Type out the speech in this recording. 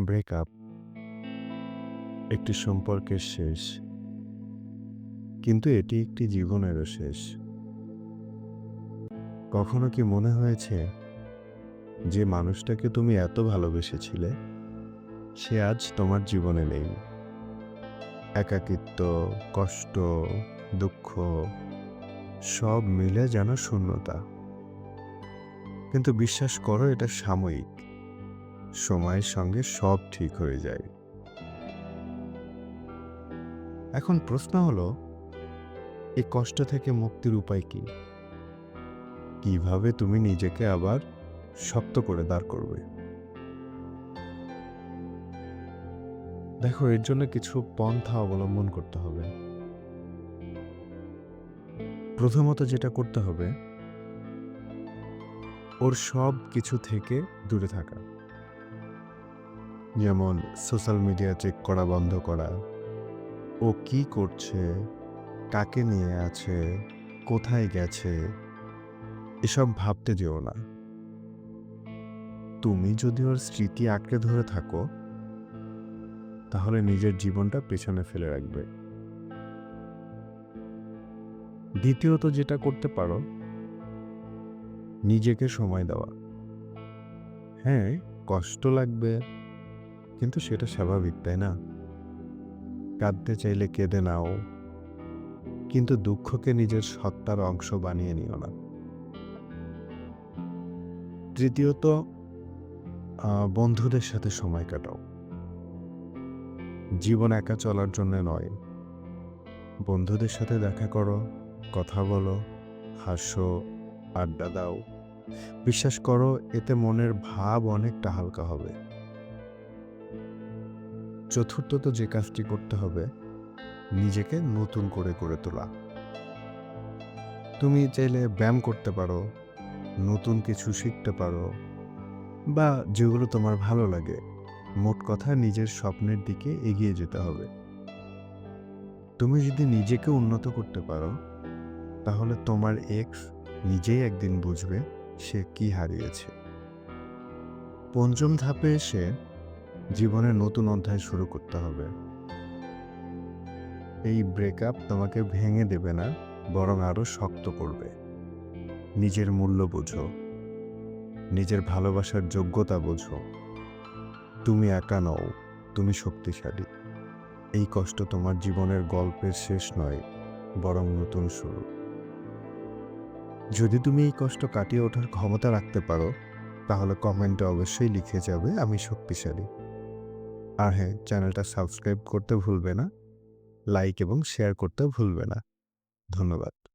Breakup, একটি সম্পর্কের শেষ। কিন্তু এটি একটি জীবনেরও শেষ। কখনো কি মনে হয়েছে যে মানুষটাকে তুমি এত ভালোবেসেছিলে, সে আজ তোমার জীবনে নেই? একাকিত্ব, কষ্ট, দুঃখ, সব মিলে যেন শূন্যতা। কিন্তু বিশ্বাস করো, এটা সাময়িক। সময়ের সঙ্গে সব ঠিক হয়ে যায়। এখন প্রশ্ন হলো এই কষ্ট থেকে মুক্তির উপায় কি? কীভাবে তুমি নিজেকে আবার শক্ত করে দাঁড় করবে? দেখো, এর জন্য কিছু পন্থা অবলম্বন করতে হবে। প্রথমত যেটা করতে হবে, ওর সব কিছু থেকে দূরে থাকা। যেমন সোশ্যাল মিডিয়া চেক করা বন্ধ করা। ও কি করছে? কাকে নিয়ে আছে? কোথায় গেছে? এসব ভাবতে যেও না। তুমি যদি ওর স্মৃতি আঁকড়ে ধরে থাকো, তাহলে নিজের জীবনটা পেছনে ফেলে রাখবে। দ্বিতীয়ত যেটা করতে পারো, নিজেকে সময় দেওয়া। হ্যাঁ কষ্ট লাগবে। কিন্তু সেটা স্বাভাবিক, তাই না? কাঁদতে চাইলে কেঁদে নাও, কিন্তু দুঃখকে নিজের সত্তার অংশ বানিয়ে নিও না। তৃতীয়ত বন্ধুদের সাথে সময় কাটাও। জীবন একা চলার জন্য নয়। বন্ধুদের সাথে দেখা করো, কথা বলো, হাসো, আড্ডা দাও। বিশ্বাস করো, এতে মনের ভাব অনেকটা হালকা হবে। চতুর্থত যে কাজটি করতে হবে, নিজেকে নতুন করে করে তোলা। তুমি চাইলে ব্যায়াম করতে পারো, নতুন কিছু শিখতে পারো, বা যেগুলো তোমার ভালো লাগে, মোট কথা নিজের স্বপ্নের দিকে এগিয়ে যেতে হবে। তুমি যদি নিজেকে উন্নত করতে পারো, তাহলে তোমার এক্স নিজেই একদিন বুঝবে সে কি হারিয়েছে। পঞ্চম ধাপে এসে জীবনের নতুন অধ্যায় শুরু করতে হবে। এই ব্রেকআপ তোমাকে ভেঙে দেবে না, বরং আরও শক্ত করবে। নিজের মূল্য বোঝো। নিজের ভালোবাসার যোগ্যতা বোঝো। তুমি একা নও, তুমি শক্তিশালী। এই কষ্ট তোমার জীবনের গল্পের শেষ নয়, বরং নতুন শুরু। যদি তুমি এই কষ্ট কাটিয়ে ওঠার ক্ষমতা রাখতে পারো, তাহলে কমেন্টে অবশ্যই লিখে যাবে, আমি শক্তিশালী। আর হ্যাঁ চ্যানেলটা সাবস্ক্রাইব করতে ভুলবে না লাইক এবং শেয়ার করতে ভুলবে না। ধন্যবাদ।